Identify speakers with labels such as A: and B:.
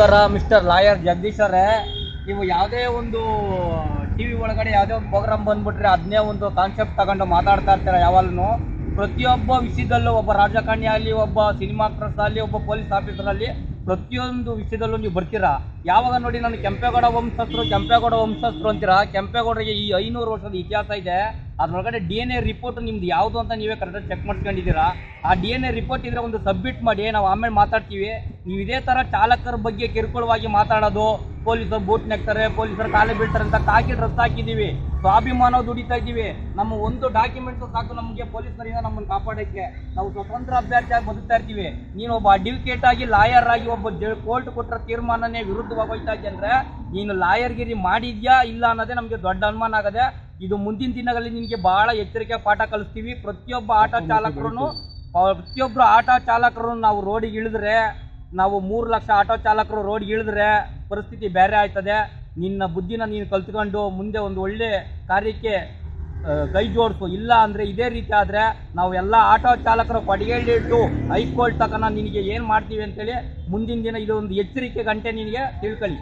A: ನಮಸ್ಕಾರ mister lawyer Jagadish ಅವರೇ, ನೀವು ಯಾವುದೇ ಒಂದು ಟಿ ವಿ ಒಳಗಡೆ ಯಾವುದೇ ಒಂದು ಪ್ರೋಗ್ರಾಮ್ ಬಂದ್ಬಿಟ್ರೆ ಅದನ್ನೇ ಒಂದು ಕಾನ್ಸೆಪ್ಟ್ ತಗೊಂಡು ಮಾತಾಡ್ತಾ ಇರ್ತೀರ ಯಾವಾಗಲೂ ಪ್ರತಿಯೊಬ್ಬ ವಿಷಯದಲ್ಲೂ ಒಬ್ಬ ರಾಜಕಾರಣಿ ಆಗಲಿ, ಒಬ್ಬ ಸಿನಿಮಾ ಆಕ್ಟ್ರೆಸ್ ಆಗಲಿ, ಒಬ್ಬ ಪೊಲೀಸ್ ಆಫೀಸರ್ ಆಗಲಿ, ಪ್ರತಿಯೊಂದು ವಿಷಯದಲ್ಲೂ ನೀವು ಬರ್ತೀರಾ? ಯಾವಾಗ ನೋಡಿ ನಾನು ಕೆಂಪೇಗೌಡ ವಂಶಸ್ಥರು ಕೆಂಪೇಗೌಡ ವಂಶಸ್ಥರು ಅಂತೀರಾ? ಕೆಂಪೇಗೌಡರಿಗೆ ಈ ಐನೂರು ವರ್ಷದ ಇತಿಹಾಸ ಇದೆ. ಅದ್ರೊಳಗಡೆ ಡಿ ಎನ್ ಎ ರಿಪೋರ್ಟ್ ನಿಮ್ದು ಯಾವುದು ಅಂತ ನೀವೇ ಕರೆಕ್ಟಾಗಿ ಚೆಕ್ ಮಾಡ್ಕೊಂಡಿದ್ದೀರಾ ಆ ಡಿ ಎನ್ ಎ ರಿಪೋರ್ಟ್ ಇದ್ರೆ ಒಂದು ಸಬ್ಮಿಟ್ ಮಾಡಿ, ನಾವು ಆಮೇಲೆ ಮಾತಾಡ್ತೀವಿ. ನೀವು ಇದೇ ಥರ ಚಾಲಕರ ಬಗ್ಗೆ ಕಿರುಕುಳವಾಗಿ ಮಾತಾಡೋದು ಪೊಲೀಸರು ಬೂಟ್ ನೆಕ್ತಾರೆ ಪೊಲೀಸರು ಕಾಲು ಬೀಳ್ತಾರೆ ಅಂತ ಕಾಕಿ ಡ್ರೆಸ್ ಹಾಕಿದ್ದೀವಿ. ಸ್ವಾಭಿಮಾನ ದುಡಿತಾ ಇದ್ದೀವಿ. ನಮ್ಮ ಒಂದು ಡಾಕ್ಯುಮೆಂಟ್ಸು ಸಾಕು ನಮಗೆ ಪೊಲೀಸರಿಂದ ನಮ್ಮನ್ನು ಕಾಪಾಡೋಕ್ಕೆ. ನಾವು ಸ್ವತಂತ್ರ ಅಭ್ಯರ್ಥಿಯಾಗಿ ಬದುಕ್ತಾ ಇರ್ತೀವಿ. ನೀನು ಒಬ್ಬ ಅಡ್ವೊಕೇಟ್ ಆಗಿ ಲಾಯರ್ ಆಗಿ ಒಬ್ಬ ಕೋರ್ಟ್ ಕೊಟ್ಟರೆ ತೀರ್ಮಾನನೇ ವಿರುದ್ಧವಾಗಿ ಹೋಗ್ತಾ ಇದ್ದೆ ಅಂದರೆ ನೀನು ಲಾಯರ್ಗಿರಿ ಮಾಡಿದ್ಯಾ ಇಲ್ಲ ಅನ್ನೋದೇ ನಮಗೆ ದೊಡ್ಡ ಅನುಮಾನ ಆಗದೆ ಇದು ಮುಂದಿನ ದಿನಗಳಲ್ಲಿ ನಿನಗೆ ಬಹಳ ಎಚ್ಚರಿಕೆ ಪಾಠ ಕಲಿಸ್ತೀವಿ. ಪ್ರತಿಯೊಬ್ಬ ಆಟೋ ಚಾಲಕರು ಪ್ರತಿಯೊಬ್ಬರು ಆಟೋ ಚಾಲಕರು ನಾವು ರೋಡಿಗೆ ಇಳಿದ್ರೆ ನಾವು ಮೂರು ಲಕ್ಷ ಆಟೋ ಚಾಲಕರು ರೋಡ್ಗೆ ಇಳಿದ್ರೆ ಪರಿಸ್ಥಿತಿ ಬೇರೆ ಆಯ್ತದೆ. ನಿನ್ನ ಬುದ್ಧಿನ ನೀನು ಕಲ್ತ್ಕೊಂಡು ಮುಂದೆ ಒಂದು ಒಳ್ಳೆ ಕಾರ್ಯಕ್ಕೆ ಕೈ ಜೋಡಿಸು. ಇಲ್ಲ ಅಂದರೆ ಇದೇ ರೀತಿ ಆದರೆ ನಾವು ಎಲ್ಲ ಆಟೋ ಚಾಲಕರ ಕೊಡಗೇಳಿಟ್ಟು ಹೈಕೋರ್ಟ್ ತಕನ ನಿನಗೆ ಏನು ಮಾಡ್ತೀವಿ ಅಂತೇಳಿ ಮುಂದಿನ ದಿನ ಇದು ಒಂದು ಎಚ್ಚರಿಕೆ ಗಂಟೆ ನಿನಗೆ ತಿಳ್ಕೊಳ್ಳಿ